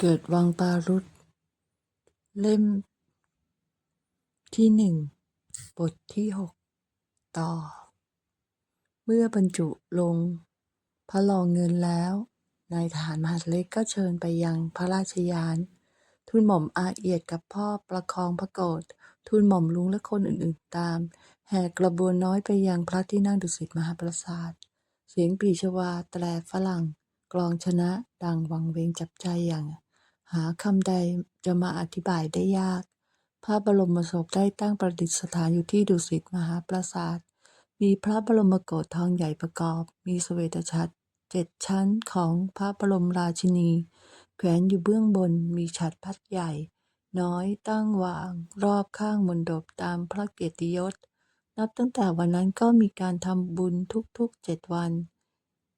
เกิดวังปารุตเล่ม ที่หนึ่งบทที่หกต่อ เมื่อบรรจุลง พระรองเงินแล้วนายทหารมหาดเล็กก็เชิญไปยังพระราชยานทูลหม่อมอาเอียดกับพ่อประคองพระโกรธทูลหม่อมลุงและคนอื่นๆตาม แห่กระบวนน้อยไปยังพระที่นั่งดุสิตมหาปราสาท เสียงปีชวาแตรฝรั่ง กลองชนะดังวังเวงจับใจอย่าง หาคำใดจะมาอธิบายได้ยาก พระบรมศพได้ตั้งประดิษฐานอยู่ที่ดุสิตมหาปราสาท มีพระบรมโกศทองใหญ่ประกอบ มีเสวตฉัตรเจ็ดชั้นของพระบรมราชินี แขวนอยู่เบื้องบน มีฉัตรพัดใหญ่ น้อยตั้งวางรอบข้างมณฑปตามพระเกียรติยศ นับตั้งแต่วันนั้นก็มีการทำบุญทุกๆเจ็ดวัน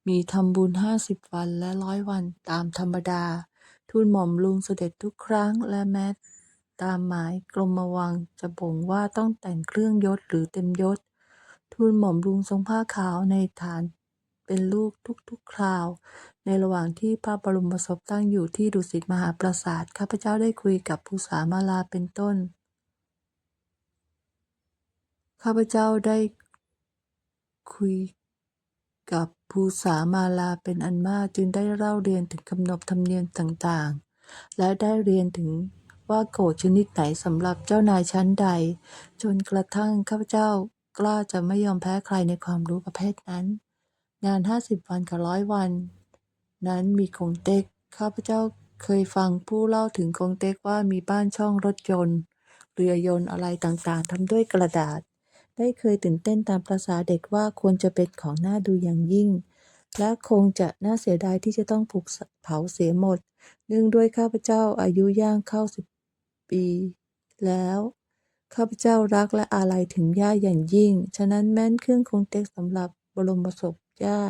มีทำบุญห้าสิบวันและร้อยวันตามธรรมดา ทูลหม่อมลุงเสด็จทุกครั้งและแม้ตามหมายกรมวังจะบ่งว่าต้องแต่งเครื่องยศหรือเต็มยศ ทูลหม่อมลุงทรงผ้าขาวในฐานเป็นลูกทุกๆ คราว ในระหว่างที่พระบรมศพตั้งอยู่ที่ดุสิตมหาปราสาทข้าพเจ้าได้คุยกับภูษามาลาเป็นต้น ข้าพเจ้าได้คุย กับภูษามาลาเป็นอันมากจึงได้เล่าเรียนถึงกำหนดธรรมเนียมต่างๆ และได้เรียนถึงว่าโกรธชนิดไหนสำหรับเจ้านายชั้นใด จนกระทั่งข้าพเจ้ากล้าจะไม่ยอมแพ้ใครในความรู้ประเภทนั้น งานห้าสิบวันกับร้อยวัน นั้นมีกงเต็กข้าพเจ้าเคยฟังผู้เล่าถึงกงเต็กว่ามีบ้านช่องรถยนต์ เรือยนต์อะไรต่างๆทำด้วยกระดาษ ได้เคยตื่นเต้นตามประษาเด็กว่าควรจะเป็นของน่าดูอย่างยิ่ง และคงจะน่าเสียดายที่จะต้องผูกเผาเสียหมด เนื่องด้วยข้าพเจ้าอายุย่างเข้าสิบปี แล้วข้าพเจ้ารักและอาลัยถึงย่าอย่างยิ่ง ฉะนั้นแม้นเครื่องคงเต็กสำหรับบรมศพย่า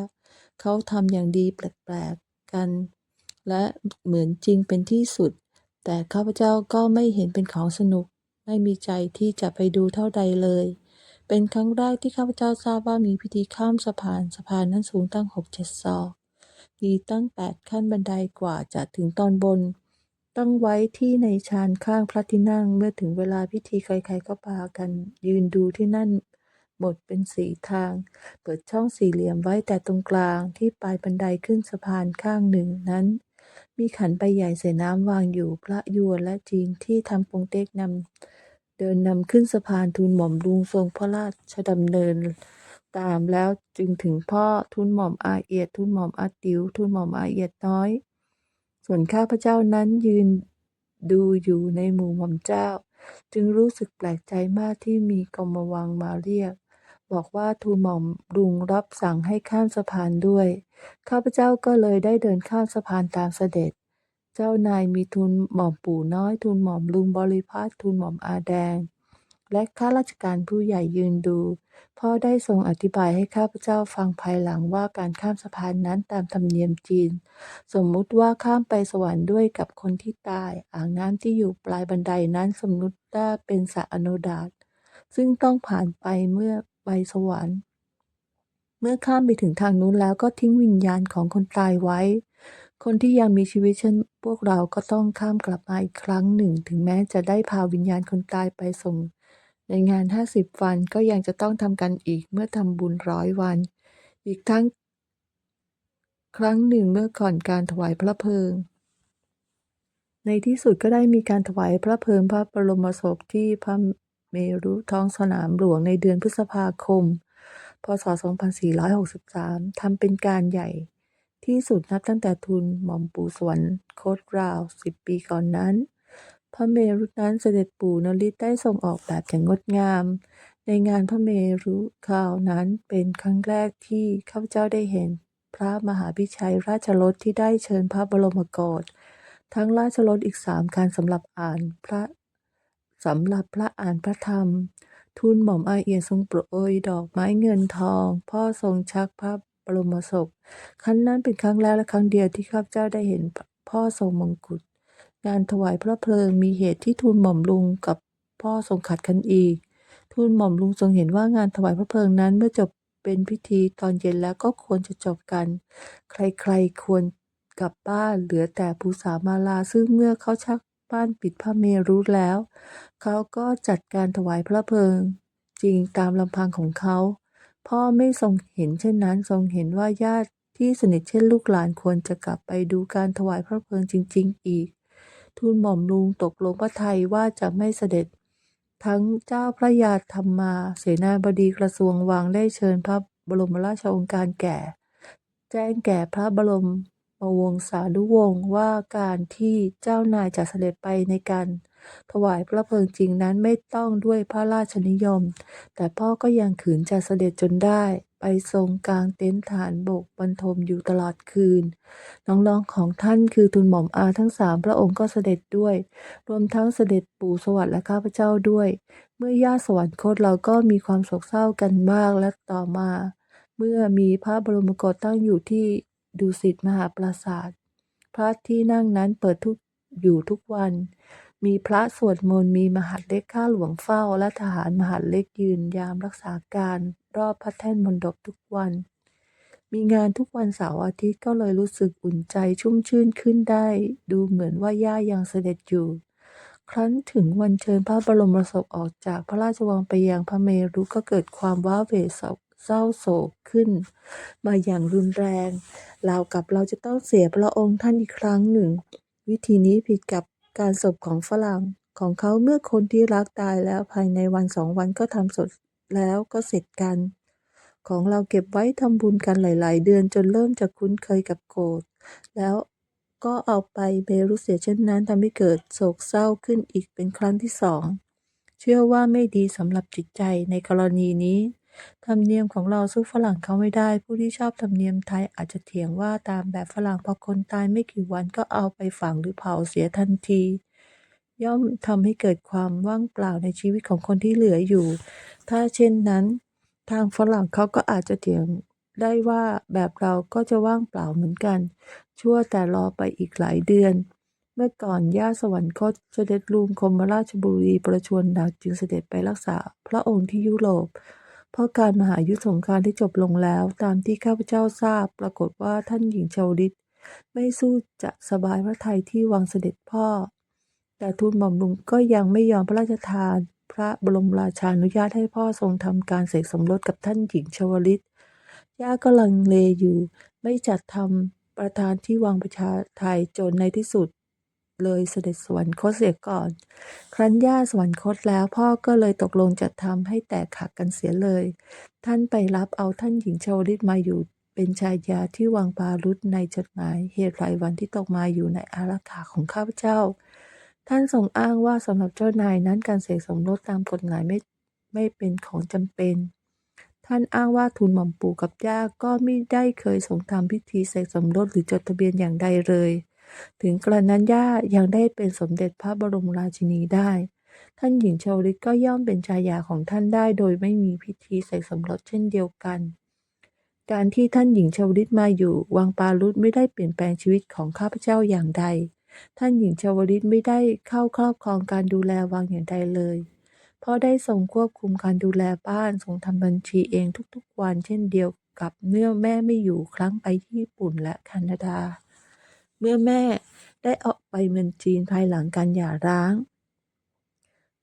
เขาทำอย่างดีแปลกๆกัน และเหมือนจริงเป็นที่สุด แต่ข้าพเจ้าก็ไม่เห็นเป็นของสนุก ไม่มีใจที่จะไปดูเท่าใดเลย เป็นครั้งแรกที่ข้าพเจ้าทราบว่ามีพิธีข้ามสะพานสะพานนั้นสูงตั้งหกเจ็ดศอกมีตั้งแปดขั้นบันไดกว่าจะถึงตอนบน ตั้งไว้ที่ในชานข้างพระที่นั่งเมื่อถึงเวลาพิธีใครๆก็พากัน ยืนดูที่นั่นหมดเป็นสีทาง เปิดช่องสี่เหลี่ยมไว้แต่ตรงกลางที่ปลายบันไดขึ้นสะพานข้างหนึ่งนั้น มีขันใบใหญ่ใส่น้ำวางอยู่พระยวนและจีนที่ทำปงเต็กนำ เดินนำขึ้นสะพานทูลหม่อมลุงทรงพระราชดำเนิน ตามแล้วจึงถึงพ่อทูลหม่อมอาเอียดทูลหม่อมอาติ๋วทูลหม่อมอาเอียดน้อย ส่วนข้าพเจ้านั้นยืนดูอยู่ในหมู่หม่อมเจ้า จึงรู้สึกแปลกใจมากที่มีกรมวังมาเรียก บอกว่าทูลหม่อมลุงรับสั่งให้ข้ามสะพานด้วย ข้าพเจ้าก็เลยได้เดินข้ามสะพานตามเสด็จ เจ้านายมีทูลหม่อมปู่น้อยทูลหม่อมลุงบริพาสทูลหม่อมอาแดง และข้าราชการผู้ใหญ่ยืนดู พ่อได้ทรงอธิบายให้ข้าพเจ้าฟังภายหลังว่าการข้ามสะพานนั้นตามธรรมเนียมจีน สมมุติว่าข้ามไปสวรรค์ด้วยกับคนที่ตาย อ่างน้ำที่อยู่ปลายบันไดนั้นสมมุติว่าเป็นสระอโนดาตซึ่งต้องผ่านไปเมื่อไปสวรรค์เมื่อข้ามไปถึงทางนู้นแล้วก็ทิ้งวิญญาณของคนตายไว้ คนที่ยังมีชีวิตเช่นพวกเราก็ต้องข้ามกลับมาอีกครั้งหนึ่ง ถึงแม้จะได้พาวิญญาณคนตายไปส่ง ในงานห้าสิบวันก็ยังจะต้องทำกันอีกเมื่อทำบุญร้อยวัน อีกทั้ง ครั้งหนึ่งเมื่อก่อนการถวายพระเพลิง ในที่สุดก็ได้มีการถวายพระเพลิงพระบรมศพที่พระเมรุท้องสนามหลวงในเดือนพฤษภาคม พศ 2463ทำเป็นการใหญ่ ที่สุดนับตั้งแต่ทุนหม่อมปู่สวรรคตราวสิบปีก่อนนั้น พระเมรุนั้นเสด็จปู่นริศได้ทรงออกแบบอย่างงดงาม ในงานพระเมรุคราวนั้นเป็นครั้งแรกที่ข้าพเจ้าได้เห็น พระมหาพิชัยราชรถที่ได้เชิญพระบรมโกศทั้งราชรถอีกสามคันสำหรับอ่านพระสำหรับพระอ่านพระธรรม ทูลหม่อมอาเอียทรงโปรยดอกไม้เงินทอง พ่อทรงชักพระ บรมศพ ครั้นนั้นเป็นครั้งแรกและครั้งเดียวที่ข้าพเจ้าได้เห็นพ่อทรงมงกุฎงานถวายพระเพลิงมีเหตุที่ทูลหม่อมลุงกับพ่อทรงขัดกันอีก ทูลหม่อมลุงทรงเห็นว่างานถวายพระเพลิงนั้นเมื่อจบเป็นพิธีตอนเย็นแล้วก็ควรจะจบกัน ใครๆควรกลับบ้านเหลือแต่ภูษามาลาซึ่งเมื่อเขาชักบ้านปิดพระเมรุแล้ว เขาก็จัดการถวายพระเพลิง จริงตามลำพังของเขา พ่อไม่ทรงเห็นเช่นนั้น ทรงเห็นว่าญาติที่สนิทเช่นลูกหลานควรจะกลับไปดูการถวายพระเพลิงจริง ๆ อีก ทูลหม่อมลุงตกลงพระไทยว่าจะไม่เสด็จ ทั้งเจ้าพระยาธรรมา เสนาบดีกระทรวงวังได้เชิญพระบรมราชโองการแก่ แจ้งแก่พระบรมวงศานุวงศ์ว่าการที่เจ้านายจะเสด็จไปในการ ถวายพระเพลิงจริงนั้นไม่ต้องด้วยพระราชนิยม แต่พ่อก็ยังขืนจะเสด็จจนได้ ไปทรงกลางเต็นท์ฐานบกบรรทมอยู่ตลอดคืน น้องๆของท่านคือทูลหม่อมอาทั้งสามพระองค์ก็เสด็จด้วย รวมทั้งเสด็จปู่สวัสดิ์และข้าพเจ้าด้วย เมื่อย่าสวรรคตเราก็มีความโศกเศร้ากันมากและต่อมา เมื่อมีพระบรมโกศตั้งอยู่ที่ดุสิตมหาปราสาทพระที่นั่งนั้นเปิดทุกอยู่ทุกวัน มีพระสวดมนต์ มีมหาดเล็กข้าหลวงเฝ้า และทหารมหาดเล็กยืนยามรักษาการ รอบพระแท่นมณฑปทุกวัน มีงานทุกวันเสาร์อาทิตย์ก็เลยรู้สึกอุ่นใจชุ่มชื่นขึ้นได้ ดูเหมือนว่าย่ายังเสด็จอยู่ ครั้นถึงวันเชิญพระบรมศพออกจากพระราชวังไปยังพระเมรุก็เกิดความว้าเหวเศร้าโศกขึ้น มาอย่างรุนแรงราวกับเราจะต้องเสียพระองค์ท่านอีกครั้งหนึ่ง วิธีนี้ผิดกับ การศพของฝรั่งของเขาเมื่อคนที่รักตายแล้วภายในวันสองวันก็ทำศพแล้วก็เสร็จกัน ของเราเก็บไว้ทำบุญกันหลาย ๆ เดือนจนเริ่มจะคุ้นเคยกับโกรธแล้วก็เอาไปเมรุเสียเช่นนั้นทำให้เกิดโศกเศร้าขึ้นอีกเป็นครั้งที่สอง เชื่อว่าไม่ดีสำหรับจิตใจในกรณีนี้ ธรรมเนียมของเราสู้ฝรั่งเขาไม่ได้ ผู้ที่ชอบธรรมเนียมไทยอาจจะเถียงว่าตามแบบฝรั่งพอคนตายไม่กี่วันก็เอาไปฝังหรือเผาเสียทันที ย่อมทำให้เกิดความว่างเปล่าในชีวิตของคนที่เหลืออยู่ ถ้าเช่นนั้น ทางฝรั่งเขาก็อาจจะเถียงได้ว่าแบบเราก็จะว่างเปล่าเหมือนกัน ชั่วแต่รอไปอีกหลายเดือน เมื่อก่อนย่าสวรรคตเสด็จลุงคมราชบุรีประชวรหนักจึงเสด็จไปรักษา พระองค์ที่ยุโรป เพราะการมหายุทธสงครามที่จบลงแล้ว ตามที่ข้าพเจ้าทราบ ปรากฏว่าท่านหญิงชาวลิตไม่สู้จะสบายพระทัยที่วังเสด็จพ่อ แต่ทูลหม่อมลุงก็ยังไม่ยอมพระราชทาน พระบรมราชานุญาตให้พ่อทรงทำการเสกสมรสกับท่านหญิงชวลิตย่าก็ลังเลอยู่ ไม่จัดทำประธานที่วังประชาไทยจนในที่สุด เลยเสด็จสวรรคตเสียก่อน ครั้นย่าสวรรคตแล้วพ่อก็เลยตกลงจัดทำให้แตกหักกันเสียเลย ท่านไปรับเอาท่านหญิงชาวลิตมาอยู่เป็นชายาที่วังปารุษในจดหมายเหตุรายวันที่ตกมาอยู่ในอารักขาของข้าพเจ้า ท่านทรงอ้างว่าสำหรับเจ้านายนั้นการเสกสมรสตามกฎหมายไม่ไม่เป็นของจำเป็น ท่านอ้างว่าทูลหม่อมปู่กับย่าก็ไม่ได้เคยทรงทำพิธีเสกสมรสหรือจดทะเบียนอย่างใดเลย ถึงกระนั้นย่ายังได้เป็นสมเด็จพระบรมราชินีได้ ท่านหญิงชาวลิตก็ย่อมเป็นชายาของท่านได้โดยไม่มีพิธีเสกสมรสเช่นเดียวกัน การที่ท่านหญิงชาวลิตมาอยู่ วังปารุษไม่ได้เปลี่ยนแปลงชีวิตของข้าพเจ้าอย่างใด ท่านหญิงชาวลิตไม่ได้เข้าครอบครองการดูแลวังอย่างใดเลยเพราะได้ทรงควบคุมการดูแลบ้านทรงทำบัญชีเองทุกๆวันเช่นเดียวกับเมื่อแม่ไม่อยู่ครั้งไปที่ญี่ปุ่นและแคนาดา เมื่อแม่ได้ออกไปเมืองจีนภายหลังการหย่าร้าง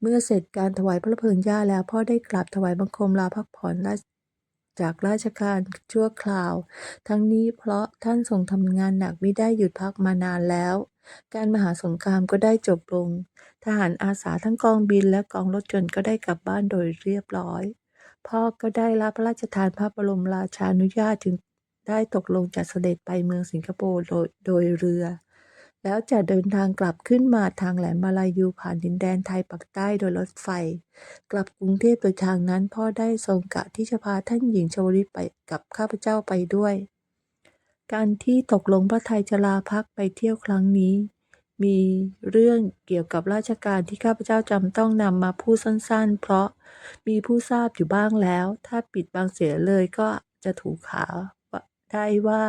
เมื่อเสร็จการถวายพระเพลิงย่าแล้วพ่อได้กราบถวายบังคมลาพักผ่อนราจากราชการชั่วคราว ทั้งนี้เพราะท่านทรงทำงานหนักไม่ได้หยุดพักมานานแล้ว การมหาสงครามก็ได้จบลง ทหารอาสาทั้งกองบินและกองรถยนต์ก็ได้กลับบ้านโดยเรียบร้อย พ่อก็ได้รับพระราชทานพระบรมราชานุญาตจึง ได้ตกลงจะเสด็จไปเมืองสิงคโปร์โดยโดยเรือ แล้วจะเดินทางกลับขึ้นมาทางแหลมมาลายูผ่านดินแดนไทยปักใต้โดยรถไฟ กลับกรุงเทพโดยทางนั้นพ่อได้ทรงกะที่จะพาท่านหญิงชวลิตไปกับข้าพเจ้าไปด้วย การที่ตกลงพระไทยจะลาพักไปเที่ยวครั้งนี้ มีเรื่องเกี่ยวกับราชการที่ข้าพเจ้าจำต้องนำมาพูดสั้นๆ เพราะมีผู้ทราบอยู่บ้างแล้ว ถ้าปิดบังเสียเลยก็จะถูกขา ได้ว่า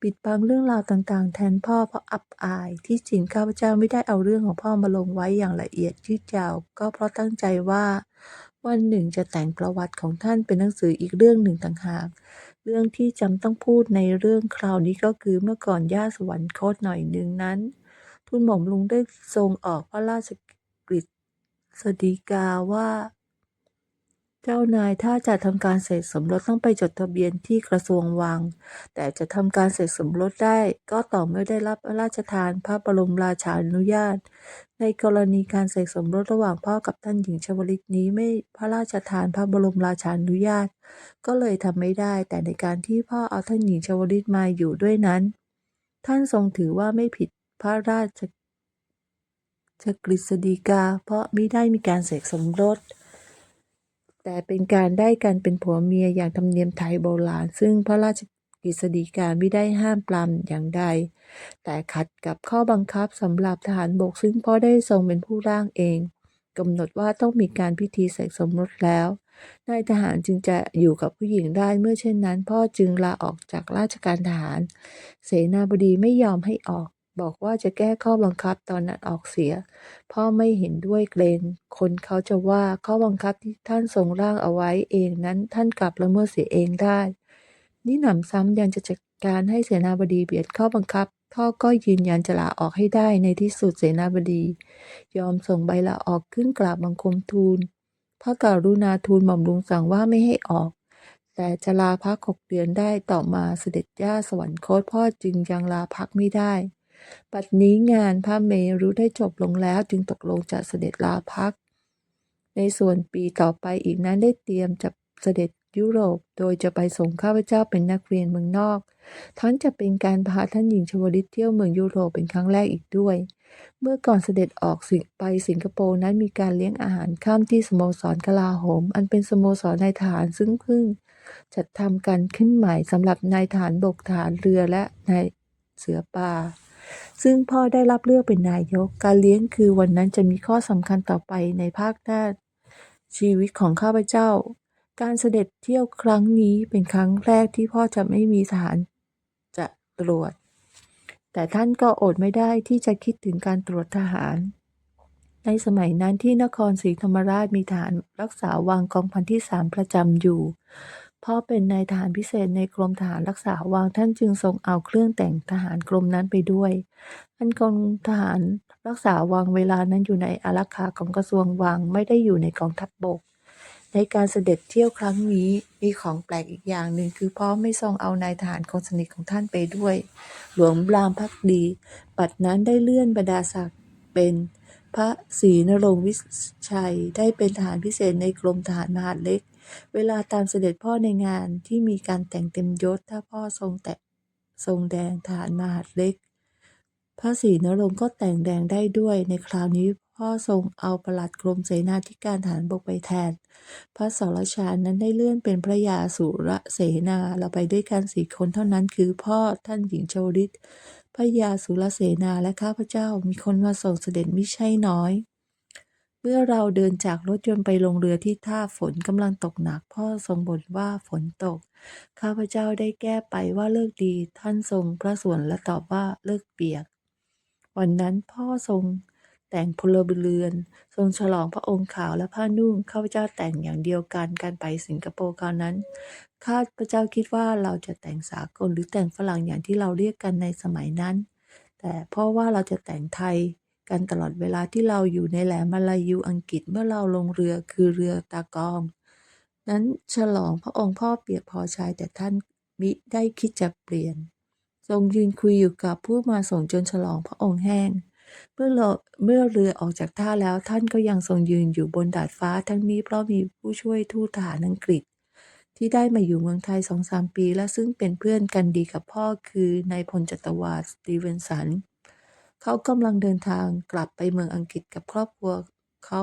ปิดบังเรื่องราวต่างๆ แทนพ่อเพราะอับอาย ที่จริงข้าพเจ้าไม่ได้เอาเรื่องของพ่อมาลงไว้อย่างละเอียดยืดยาว ก็เพราะตั้งใจว่า วันหนึ่งจะแต่งประวัติของท่านเป็นหนังสืออีกเรื่องหนึ่งต่างหากเรื่องที่จำต้องพูดในเรื่องคราวนี้ก็คือเมื่อก่อนย่าสวรรคตหน่อยหนึ่งนั้นทูลหม่อมลุงได้ทรงออกพระราชกฤษฎีกาว่า เจ้านายถ้าจะทำการเสร็จสมรสต้องไปจดทะเบียนที่กระทรวงวัง แต่จะทำการเสร็จสมรสได้ก็ต่อเมื่อได้รับพระราชทานพระบรมราชานุญาต ในกรณีการเสกสมรสระหว่างพ่อกับท่านหญิงชวลิตนี้ไม่พระราชทานพระบรมราชานุญาต ก็เลยทำไม่ได้ แต่ในการที่พ่อเอาท่านหญิงชวลิตมาอยู่ด้วยนั้น ท่านทรงถือว่าไม่ผิดพระราชกฤษฎีกา เพราะมิได้มีการเสกสมรส แต่เป็นการได้กันเป็นผัวเมียอย่างธรรมเนียมไทยโบราณ ซึ่งพระราชกฤษฎีกาไม่ได้ห้ามปรามอย่างใด แต่ขัดกับข้อบังคับสำหรับทหารบกซึ่งพ่อได้ทรงเป็นผู้ร่างเองกำหนดว่าต้องมีการพิธีเสกสมรสแล้วนายทหารจึงจะอยู่กับผู้หญิงได้เมื่อเช่นนั้น พ่อจึงลาออกจากราชการทหาร เสนาบดีไม่ยอมให้ออก บอกว่าจะแก้ข้อบังคับตอนนั้นออกเสีย พ่อไม่เห็นด้วยเกรงคนเขาจะว่าข้อบังคับที่ท่านทรงร่างเอาไว้เองนั้นท่านกลับละเมิดเสียเองได้ นี่หนำซ้ำยังจะจัดการให้เสนาบดีเบียดข้อบังคับพ่อก็ยืนยันจะลาออกให้ได้ในที่สุดเสนาบดี ยอมส่งใบลาออกขึ้นกราบบังคมทูลพระกรุณาทูลหม่อมลุงสั่งว่าไม่ให้ออก แต่จะลาพักหกเดือนได้ต่อมาเสด็จย่าสวรรคตพ่อจึงยังลาพักไม่ได้ ปัจนี้งานพระเมรุได้จบลงแล้วจึงตกลงจะเสด็จลาพัก ในส่วนปีต่อไปอีกนั้นได้เตรียมจะเสด็จยุโรป โดยจะไปส่งข้าพเจ้าเป็นนักเรียนเมืองนอก ทั้งจะเป็นการพาท่านหญิงชวลิตเที่ยวเมืองยุโรปเป็นครั้งแรกอีกด้วย เมื่อก่อนเสด็จออกไปสิงคโปร์นั้นมีการเลี้ยงอาหารข้ามที่สโมสรกลาโหม อันเป็นสโมสรนายทหารซึ่งเพิ่งจัดทำกันขึ้นใหม่สำหรับนายทหารบกทหารเรือและนายเสือป่า ซึ่งพ่อได้รับเลือกเป็นนายก การเลี้ยงคือวันนั้นจะมีข้อสำคัญต่อไปในภาคหน้าชีวิตของข้าพเจ้า การเสด็จเที่ยวครั้งนี้เป็นครั้งแรกที่พ่อจะไม่มีทหารจะตรวจ แต่ท่านก็อดไม่ได้ที่จะคิดถึงการตรวจทหาร ในสมัยนั้นที่นครศรีธรรมราชมีทหารรักษาวังกองพันที่สามประจำอยู่ พ่อเป็นนายทหารพิเศษในกรมทหารรักษาวังท่านจึงทรงเอาเครื่องแต่งทหารกรมนั้นไปด้วยอันกองทหารรักษาวังเวลานั้นอยู่ในอารักขาของกระทรวงวังไม่ได้อยู่ในกองทัพบบก ในการเสด็จเที่ยวครั้งนี้มีของแปลกอีกอย่างหนึ่งคือพ่อไม่ทรงเอานายทหารคนสนิทของท่านไปด้วย หลวงรามพักดีปัดนั้นได้เลื่อนบรรดาศักดิ์เป็นพระศรีนรงวิชัยได้เป็นทหารพิเศษในกรมทหารมหาดเล็ก เวลาตามเสด็จพ่อในงานที่มีการแต่งเต็มยศถ้าพ่อทรงแต่ทรงแดงทหารมหาดเล็ก พระศรีนรงค์ก็แต่งแดงได้ด้วย ในคราวนี้พ่อทรงเอาประหลัดกรมเสนาธิการฐานบกไปแทน พระสรชานั้นได้เลื่อนเป็นพระยาสุรเสนาเราไปด้วยกันสี่คนเท่านั้นคือพ่อท่านหญิงโชลิตพระยาสุรเสนาและข้าพเจ้ามีคนมาส่งเสด็จไม่ใช่น้อย เมื่อเราเดินจากรถยนต์ไปลงเรือที่ท่าฝนกำลังตกหนักพ่อทรงบ่นว่าฝนตก ข้าพเจ้าได้แก้ไปว่าเลิกดีท่านทรงพระส่วนและตอบว่าเลิกเปียก วันนั้นพ่อทรงแต่งพลเรือน ทรงฉลองพระองค์ขาวและผ้านุ่งข้าพเจ้าแต่งอย่างเดียวกันการไปสิงคโปร์คราวนั้นข้าพเจ้าคิดว่าเราจะแต่งสากลหรือแต่งฝรั่งอย่างที่เราเรียกกันในสมัยนั้น แต่พราะว่าเราจะแต่งไทย กันตลอดเวลาที่เราอยู่ในแหลมมาลายูอังกฤษเมื่อเราลงเรือคือเรือตากอง นั้นฉลองพระองค์พ่อเปียกพอชายแต่ท่านมิได้คิดจะเปลี่ยน ทรงยืนคุยอยู่กับผู้มาส่งจนฉลองพระองค์แห้ง เมื่อเราเมื่อเรือออกจากท่าแล้วท่านก็ยังทรงยืนอยู่บนดาดฟ้าทั้งนี้เพราะมีผู้ช่วยทูตทหารอังกฤษ ที่ได้มาอยู่เมืองไทยสองสามปี และซึ่งเป็นเพื่อนกันดีกับพ่อคือนายพลจัตวาสตีเวนสัน เขากำลังเดินทางกลับไปเมืองอังกฤษกับครอบครัวเขา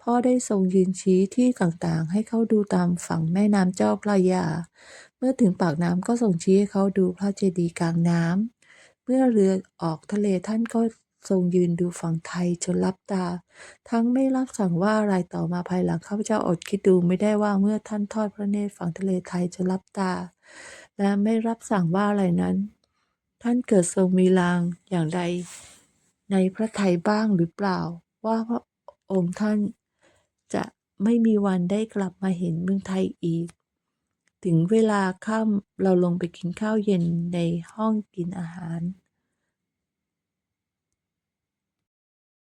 พ่อได้ทรงยืนชี้ที่ต่างๆ ให้เขาดูตามฝั่งแม่น้ำเจ้าพระยา เมื่อถึงปากน้ำก็ทรงชี้ให้เขาดูพระเจดีย์กลางน้ำเมื่อเรือออกทะเลท่านก็ทรงยืนดูฝั่งไทยจนลับตา ทั้งไม่รับสั่งว่าอะไรต่อมาภายหลังข้าพเจ้าอดคิดดูไม่ได้ว่าเมื่อท่านทอดพระเนตรฝั่งทะเลไทยจนลับตา และไม่รับสั่งว่าอะไรนั้น ท่านเกิดทรงมีลางอย่างใด ในพระทัยบ้างหรือเปล่า ว่าพระองค์ท่านจะไม่มีวันได้กลับมาเห็นเมืองไทยอีก ถึงเวลาค่ำเราลงไปกินข้าวเย็นในห้องกินอาหาร